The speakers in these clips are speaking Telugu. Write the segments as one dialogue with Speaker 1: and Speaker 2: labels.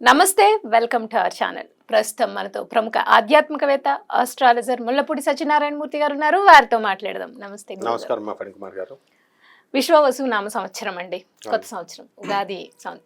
Speaker 1: నమస్తే వెల్కమ్ టు అవర్ ఛానల్. ప్రస్తుతం మనతో ప్రముఖ ఆధ్యాత్మికవేత్త ఆస్ట్రాలజర్ ముల్లపూడి సత్యనారాయణ మూర్తి గారు ఉన్నారు. వారితో మాట్లాడదాం. నమస్తే.
Speaker 2: నమస్కారం కుమార్ గారు.
Speaker 1: విశ్వవసు నామ సంవత్సరం అండి. కొత్త సంవత్సరం. ఉగాది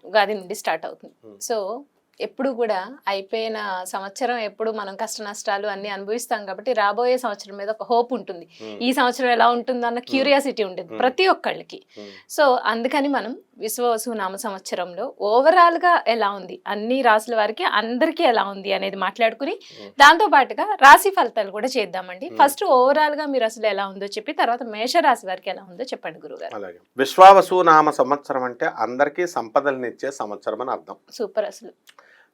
Speaker 1: ఉగాది నుండి స్టార్ట్ అవుతుంది. సో ఎప్పుడు కూడా అయిపోయిన సంవత్సరం ఎప్పుడు మనం కష్ట నష్టాలు అన్ని అనుభవిస్తాం కాబట్టి రాబోయే సంవత్సరం మీద ఒక హోప్ ఉంటుంది. ఈ సంవత్సరం ఎలా ఉంటుంది అన్న క్యూరియాసిటీ ఉంటుంది. ప్రతి ఒక్కళ్ళకి. సో అందుకని మనం విశ్వవసు నామ సంవత్సరంలో ఓవరాల్గా ఎలా ఉంది? అన్ని రాసుల వారికి అందరికీ ఎలా ఉంది అనేది మాట్లాడుకుని. దాంతో పాటుగా రాశి ఫలితాలు కూడా చేద్దామండి. ఫస్ట్ ఓవరాల్గా మీరు అసలు ఎలా ఉందో చెప్పి తర్వాత మేష రాశి వారికి ఎలా ఉందో చెప్పండి గురుగారు.
Speaker 2: అలాగే. విశ్వావసు నామ సంవత్సరం అంటే అందరికీ సంపదలనిచ్చే సంవత్సరం అని అర్థం.
Speaker 1: సూపర్ అసలు.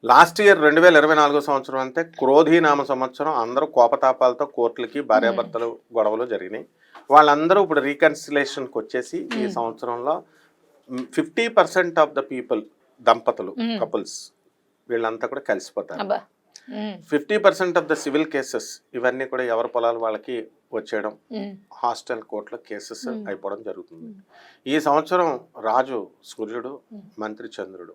Speaker 2: లాస్ట్ ఇయర్ రెండు వేల ఇరవై నాలుగో సంవత్సరం అంటే క్రోధి నామ సంవత్సరం అందరూ కోపతాపాలతో కోర్టులకి భార్యాభర్తలు గొడవలు జరిగినాయి. వాళ్ళందరూ ఇప్పుడు రీకన్సిలేషన్కి వచ్చేసి ఈ. సంవత్సరంలో fifty percent of the people దంపతులు. కపుల్స్ వీళ్ళంతా కూడా కలిసిపోతారు fifty percent of the civil cases ఇవన్నీ కూడా ఎవరి పొలాలు వాళ్ళకి వచ్చేయడం హాస్టల్ కోర్టులో కేసెస్. అయిపోవడం జరుగుతుంది. ఈ సంవత్సరం రాజు సూర్యుడు. మంత్రి చంద్రుడు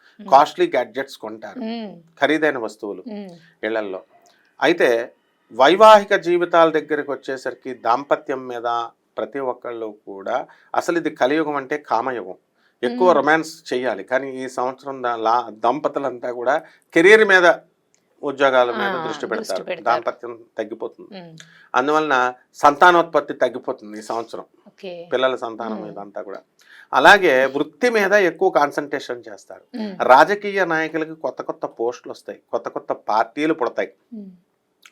Speaker 2: కాస్ట్లీ గ్యాడ్జెట్స్ కొంటారు. ఖరీదైన వస్తువులు ఇళ్ళల్లో. అయితే వైవాహిక జీవితాల దగ్గరికి వచ్చేసరికి దాంపత్యం మీద ప్రతి ఒక్కళ్ళు కూడా అసలు ఇది కలియుగం అంటే కామయుగం. ఎక్కువ. రొమాన్స్ చేయాలి. కానీ ఈ సంవత్సరం లా- దంపతులంతా కూడా కెరీర్ మీద ఉద్యోగాల మీద దృష్టి పెడతారు. దాంపత్యం తగ్గిపోతుంది. అందువలన సంతానోత్పత్తి తగ్గిపోతుంది ఈ సంవత్సరం. పిల్లల సంతానం. మీద అంతా కూడా. అలాగే వృత్తి మీద ఎక్కువ కాన్సన్ట్రేషన్ చేస్తారు. రాజకీయ నాయకులకి కొత్త కొత్త పోస్టులు వస్తాయి. కొత్త కొత్త పార్టీలు పుడతాయి.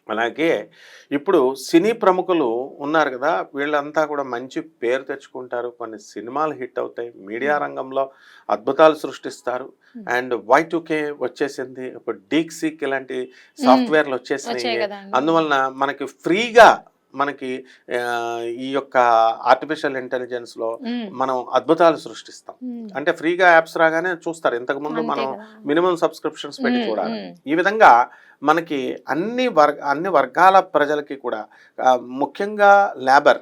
Speaker 2: అలాగే ఇప్పుడు సినీ ప్రముఖులు ఉన్నారు కదా వీళ్ళంతా కూడా మంచి పేరు తెచ్చుకుంటారు. కొన్ని సినిమాలు హిట్ అవుతాయి. మీడియా రంగంలో అద్భుతాలు సృష్టిస్తారు. అండ్ వై కే వచ్చేసింది. ఇప్పుడు డీక్సీక్ ఇలాంటి సాఫ్ట్వేర్లు వచ్చేసినాయి. అందువలన మనకి ఫ్రీగా మనకి ఈ యొక్క ఆర్టిఫిషియల్
Speaker 1: ఇంటెలిజెన్స్లో
Speaker 2: మనం అద్భుతాలు సృష్టిస్తాం. అంటే ఫ్రీగా యాప్స్ రాగానే చూస్తారు. ఇంతకు ముందు
Speaker 1: అంతే
Speaker 2: మనం. మినిమం సబ్స్క్రిప్షన్స్ పెట్టి చూడాలి. ఈ విధంగా మనకి అన్ని వర్గ అన్ని వర్గాల ప్రజలకి కూడా ముఖ్యంగా లేబర్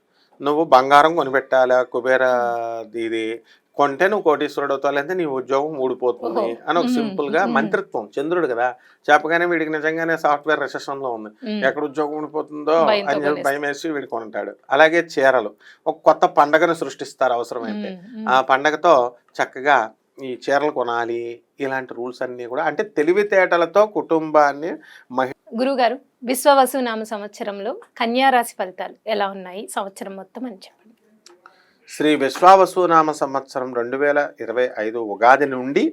Speaker 2: నువ్వు బంగారం కొనిపెట్టాలా? కుబేర ఇది కొంటే నువ్వు కోటీశ్వరుడు అవుతావు లేదంటే నీ ఉద్యోగం ఊడిపోతుంది. అని ఒక.
Speaker 1: సింపుల్గా.
Speaker 2: మంత్రిత్వం. చంద్రుడు కదా చెప్పగానే వీడికి నిజంగానే సాఫ్ట్వేర్ రెసెషన్లో ఉంది ఎక్కడ ఉద్యోగం ఊడిపోతుందో అని చెప్పి. భయం వేసి వీడు కొంటాడు అలాగే చీరలు. ఒక కొత్త పండగను సృష్టిస్తారు అవసరమైతే. ఆ పండగతో చక్కగా ఈ చీరలు కొనాలి ఇలాంటి రూల్స్ అన్నీ కూడా అంటే తెలివితేటలతో కుటుంబాన్ని మహి
Speaker 1: గురుగారు విశ్వవసునామ సంవత్సరంలో కన్యా రాశి ఫలితాలు ఎలా ఉన్నాయి? సంవత్సరం మొత్తం అని చెప్పండి.
Speaker 2: శ్రీ విశ్వావసునామ సంవత్సరం రెండు వేల ఇరవై ఐదు ఉగాది నుండి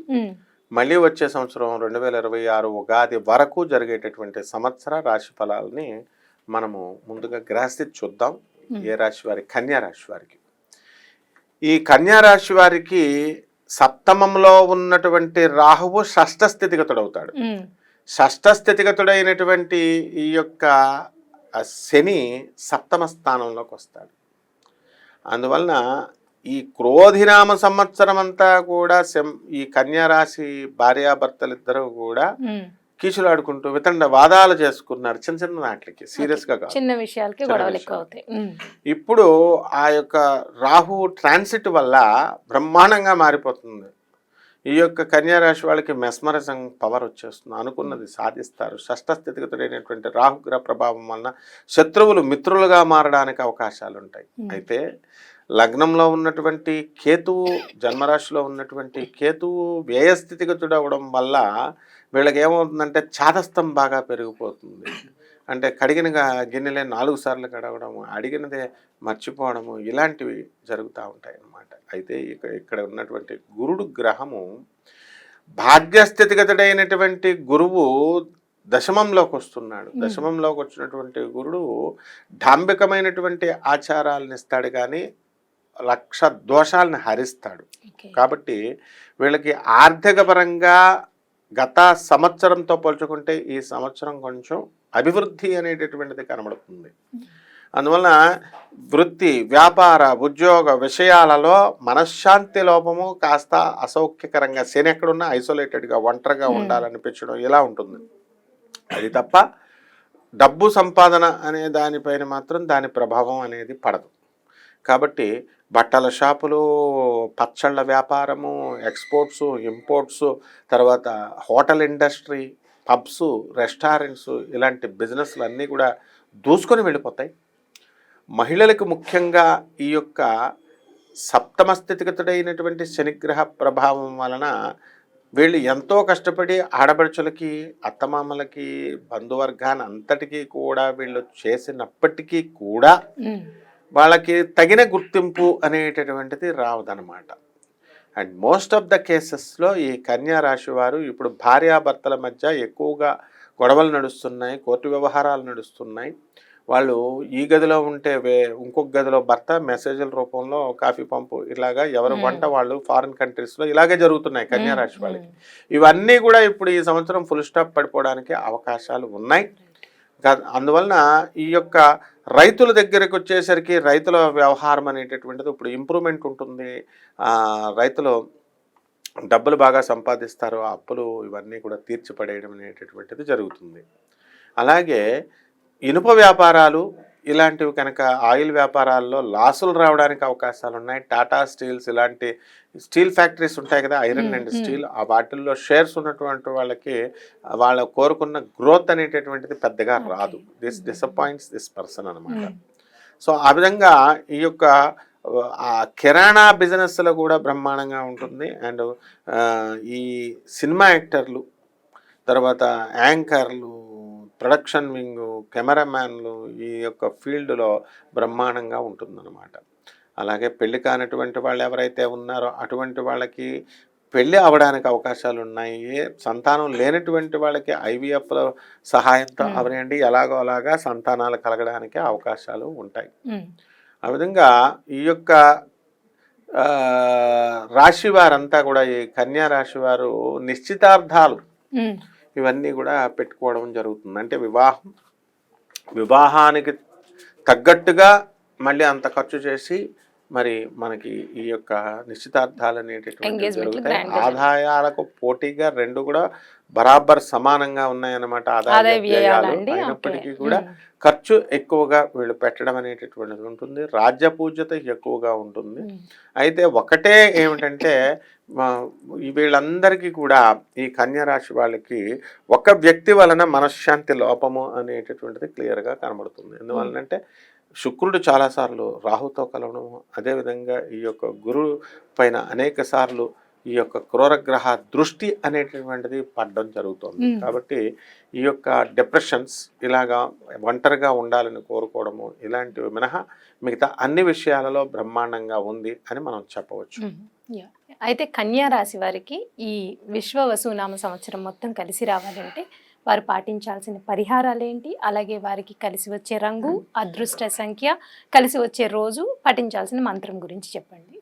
Speaker 2: మళ్ళీ వచ్చే సంవత్సరం రెండు వేల ఇరవై ఆరు ఉగాది వరకు జరిగేటటువంటి సంవత్సర రాశి ఫలాలని మనము ముందుగా గ్రహస్థితి చూద్దాం. ఏ రాశి వారి? కన్యా రాశి వారికి. ఈ కన్యా రాశి వారికి సప్తమంలో ఉన్నటువంటి రాహువు షష్ఠ స్థితిగతుడవుతాడు
Speaker 1: ఉమ్,
Speaker 2: షష్ఠ స్థితిగతుడైనటువంటి ఈ యొక్క శని సప్తమ స్థానంలోకి వస్తాడు. అందువలన ఈ క్రోధినామ సంవత్సరం అంతా కూడా ఈ కన్యా రాశి భార్యాభర్తలిద్దరూ కూడా. కీచులాడుకుంటూ వితండ వాదాలు చేసుకున్నారు చిన్న చిన్న వాటికి సీరియస్గా కాదు.
Speaker 1: చిన్న విషయాలకి గొడవలు ఎక్కువ. అవుతాయి
Speaker 2: ఇప్పుడు ఆ యొక్క రాహు ట్రాన్సిట్ వల్ల బ్రహ్మాండంగా మారిపోతుంది. ఈ యొక్క కన్యా రాశి వాళ్ళకి మెస్మరిజం పవర్ వచ్చేస్తుంది. అనుకున్నది సాధిస్తారు. షష్ఠ స్థితిగతుడైనటువంటి రాహుగ్రహ ప్రభావం వలన శత్రువులు మిత్రులుగా మారడానికి అవకాశాలు ఉంటాయి. అయితే లగ్నంలో ఉన్నటువంటి కేతువు జన్మరాశిలో ఉన్నటువంటి కేతువు వ్యయస్థితిగతుడు అవ్వడం వల్ల వీళ్ళకి ఏమవుతుందంటే చాదస్తం బాగా పెరిగిపోతుంది. అంటే కడిగిన గిన్నెలే నాలుగు సార్లు కడగడము అడిగినదే మర్చిపోవడము ఇలాంటివి జరుగుతూ ఉంటాయి అన్నమాట అయితే ఇక ఇక్కడ ఉన్నటువంటి గురుడు గ్రహము భాగ్యస్థితిగతుడైనటువంటి గురువు దశమంలోకి వస్తున్నాడు. దశమంలోకి వచ్చినటువంటి గురుడు డాంబికమైనటువంటి ఆచారాలను ఇస్తాడు కానీ లక్ష దోషాలను హరిస్తాడు. కాబట్టి వీళ్ళకి ఆర్థిక పరంగా గత సంవత్సరంతో పోల్చుకుంటే ఈ సంవత్సరం కొంచెం అభివృద్ధి అనేటటువంటిది కనబడుతుంది. అందువలన వృత్తి వ్యాపార ఉద్యోగ విషయాలలో మనశ్శాంతి లోపము కాస్త అసౌఖ్యకరంగా శని ఎక్కడున్నా ఐసోలేటెడ్గా ఒంటరిగా. ఉండాలనిపించడం ఇలా ఉంటుంది. అది తప్ప డబ్బు సంపాదన అనే దానిపైన మాత్రం దాని ప్రభావం అనేది పడదు. కాబట్టి బట్టల షాపులు పచ్చళ్ళ వ్యాపారము ఎక్స్పోర్ట్స్ ఇంపోర్ట్స్ తర్వాత హోటల్ ఇండస్ట్రీ పబ్స్ రెస్టారెంట్స్ ఇలాంటి బిజినెస్లు అన్నీ కూడా దూసుకొని వెళ్ళిపోతాయి. మహిళలకు ముఖ్యంగా ఈ యొక్క సప్తమ స్థితిగతుడైనటువంటి శనిగ్రహ ప్రభావం వలన వీళ్ళు ఎంతో కష్టపడి ఆడపడుచులకి అత్తమామలకి బంధువర్గాన్ని అంతటికీ కూడా వీళ్ళు చేసినప్పటికీ కూడా వాళ్ళకి తగిన గుర్తింపు అనేటటువంటిది రావదనమాట అండ్ మోస్ట్ ఆఫ్ ద కేసెస్లో ఈ కన్యా రాశి వారు ఇప్పుడు భార్యాభర్తల మధ్య ఎక్కువగా గొడవలు నడుస్తున్నాయి కోర్టు వ్యవహారాలు నడుస్తున్నాయి వాళ్ళు ఈ గదిలో ఉంటే వే ఇంకొక గదిలో భర్త మెసేజ్ల రూపంలో కాఫీ పంపు ఇలాగా ఎవరు. వంట వాళ్ళు ఫారిన్ కంట్రీస్లో ఇలాగే జరుగుతున్నాయి కన్యా రాశి వాళ్ళకి. ఇవన్నీ కూడా ఇప్పుడు ఈ సంవత్సరం ఫుల్ స్టాప్ పడిపోవడానికి అవకాశాలు ఉన్నాయి అందువలన ఈ యొక్క రైతుల దగ్గరికి వచ్చేసరికి రైతుల వ్యవహారం అనేటటువంటిది ఇప్పుడు ఇంప్రూవ్మెంట్ ఉంటుంది. రైతులు డబ్బులు బాగా సంపాదిస్తారు అప్పులు ఇవన్నీ కూడా తీర్చిపడేయడం అనేటటువంటిది జరుగుతుంది. అలాగే ఇనుప వ్యాపారాలు ఇలాంటివి కనుక ఆయిల్ వ్యాపారాల్లో లాసులు రావడానికి అవకాశాలు ఉన్నాయి టాటా స్టీల్స్ ఇలాంటి స్టీల్ ఫ్యాక్టరీస్ ఉంటాయి కదా ఐరన్ అండ్. స్టీల్ ఆ వాటిల్లో షేర్స్ ఉన్నటువంటి వాళ్ళకి వాళ్ళ కోరుకున్న గ్రోత్ అనేటటువంటిది పెద్దగా. రాదు దిస్. డిసప్పాయింట్స్ దిస్ పర్సన్ అనమాట సో ఆ విధంగా ఈ యొక్క ఆ కిరాణా బిజినెస్లో కూడా బ్రహ్మాండంగా ఉంటుంది అండ్ ఈ సినిమా యాక్టర్లు తర్వాత యాంకర్లు ప్రొడక్షన్ వింగ్ కెమెరామ్యాన్లు ఈ యొక్క ఫీల్డ్లో బ్రహ్మాండంగా ఉంటుందన్నమాట అలాగే పెళ్ళి కానటువంటి వాళ్ళు ఎవరైతే ఉన్నారో అటువంటి వాళ్ళకి పెళ్ళి అవడానికి అవకాశాలు ఉన్నాయి. సంతానం లేనటువంటి వాళ్ళకి ఐవీఎఫ్లో సహాయంతో. అవనండి ఎలాగో అలాగా సంతానాలు కలగడానికి అవకాశాలు ఉంటాయి. ఆ విధంగా ఈ యొక్క రాశి వారంతా కూడా ఈ కన్యా రాశి వారు నిశ్చితార్థాలు ఇవన్నీ కూడా పెట్టుకోవడం జరుగుతుంది. అంటే వివాహం వివాహానికి తగ్గట్టుగా మళ్ళీ అంత ఖర్చు చేసి మరి మనకి ఈ యొక్క నిశ్చితార్థాలు అనేటటువంటి జరుగుతాయి. ఆదాయాలకు పోటీగా రెండు కూడా బరాబర్ సమానంగా ఉన్నాయన్నమాట ఆదాయ
Speaker 1: వ్యయాలా.
Speaker 2: అయినప్పటికీ. కూడా ఖర్చు ఎక్కువగా వీళ్ళు పెట్టడం అనేటటువంటిది ఉంటుంది. రాజ్య పూజ్యత ఎక్కువగా ఉంటుంది. అయితే ఒకటే ఏమిటంటే వీళ్ళందరికీ కూడా ఈ కన్యా రాశి వాళ్ళకి ఒక వ్యక్తి వలన మనశ్శాంతి లోపము అనేటటువంటిది క్లియర్గా కనబడుతుంది. ఎందువలనంటే శుక్రుడు చాలాసార్లు రాహుతో కలవడం అదేవిధంగా ఈ యొక్క గురువు పైన అనేక సార్లు ఈ యొక్క క్రూరగ్రహ దృష్టి అనేటటువంటిది పడడం జరుగుతుంది. కాబట్టి ఈ యొక్క డిప్రెషన్స్ ఇలాగా ఒంటరిగా ఉండాలని కోరుకోవడము ఇలాంటివి మినహా మిగతా అన్ని విషయాలలో బ్రహ్మాండంగా ఉంది అని మనం చెప్పవచ్చు.
Speaker 1: అయితే కన్యా రాశి వారికి ఈ విశ్వ వసునామ సంవత్సరం మొత్తం కలిసి రావాలంటే వారు పాటించాల్సిన పరిహారాలు ఏంటి అలాగే వారికి కలిసి వచ్చే రంగు అదృష్ట సంఖ్య కలిసి వచ్చే రోజు పఠించాల్సిన మంత్రం గురించి చెప్పండి.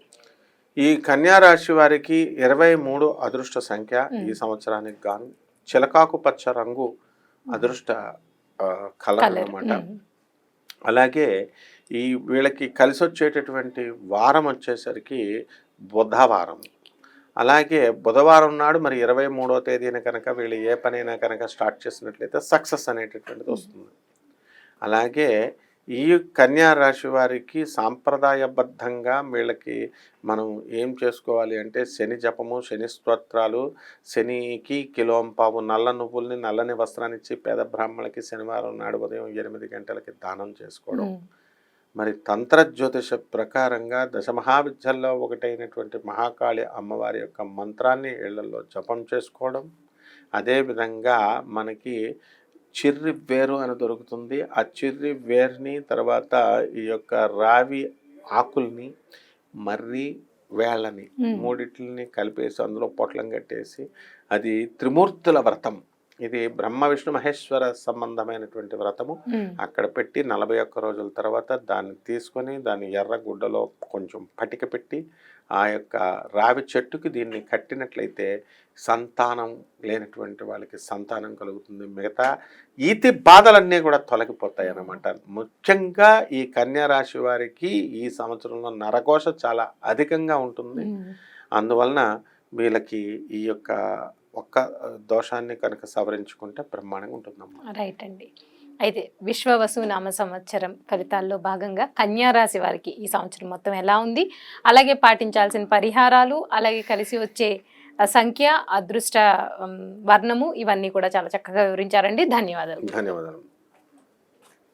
Speaker 2: ఈ కన్యా రాశి వారికి ఇరవై మూడు అదృష్ట సంఖ్య ఈ సంవత్సరానికి గాను. చిలకాకు పచ్చ రంగు అదృష్ట కలర్ అన్నమాట. అలాగే ఈ వీళ్ళకి కలిసి వచ్చేటటువంటి వారం వచ్చేసరికి బుధవారం. అలాగే బుధవారం నాడు మరి ఇరవై మూడో తేదీన కనుక వీళ్ళు ఏ పనైనా కనుక స్టార్ట్ చేసినట్లయితే సక్సెస్ అనేటటువంటిది వస్తుంది. అలాగే ఈ కన్యా రాశి వారికి సాంప్రదాయబద్ధంగా వీళ్ళకి మనం ఏం చేసుకోవాలి అంటే శని జపము శని స్తోత్రాలు శనికి కిలోంపావు నల్ల నువ్వుల్ని నల్లని వస్త్రాన్ని ఇచ్చి పేద బ్రాహ్మణులకి శనివారం నాడు ఉదయం ఎనిమిది గంటలకి దానం చేసుకోవడం. మరి తంత్ర జ్యోతిష ప్రకారంగా దశమహావిద్యల్లో ఒకటైనటువంటి మహాకాళి అమ్మవారి యొక్క మంత్రాన్ని ఇళ్ళలో జపం చేసుకోవడం అదేవిధంగా మనకి చిర్రి వేరు అని దొరుకుతుంది ఆ చిర్రి వేరుని తర్వాత ఈ యొక్క రావి ఆకుల్ని మర్రి వేళ్ళని
Speaker 1: మ్మ్.
Speaker 2: మూడిట్లని కలిపేసి అందులో పొట్లం కట్టేసి అది త్రిమూర్తుల వ్రతం ఇది బ్రహ్మ విష్ణు మహేశ్వర సంబంధమైనటువంటి వ్రతము. అక్కడ పెట్టి నలభై ఒక్క రోజుల తర్వాత దాన్ని తీసుకొని దాన్ని ఎర్ర గుడ్డలో కొంచెం పటిక పెట్టి ఆ యొక్క రావి చెట్టుకి దీన్ని కట్టినట్లయితే సంతానం లేనటువంటి వాళ్ళకి సంతానం కలుగుతుంది. మిగతా ఈతి బాధలన్నీ కూడా తొలగిపోతాయి అన్నమాట. ముఖ్యంగా ఈ కన్యా రాశి వారికి ఈ సంవత్సరంలో నరకోశ చాలా అధికంగా ఉంటుంది. అందువలన వీళ్ళకి ఈ యొక్క ఒక్క దోషాన్ని కనుక సవరించుకుంటే బ్రహ్మాండంగా ఉంటుందమ్మా.
Speaker 1: రైట్ అండి. అయితే విశ్వవసు నామ సంవత్సరం ఫలితాల్లో భాగంగా కన్యా రాశి వారికి ఈ సంవత్సరం మొత్తం ఎలా ఉంది? అలాగే పాటించాల్సిన పరిహారాలు అలాగే కలిసి వచ్చే సంఖ్య అదృష్ట వర్ణము ఇవన్నీ కూడా చాలా చక్కగా వివరించారండి. ధన్యవాదాలు.
Speaker 2: ధన్యవాదాలు.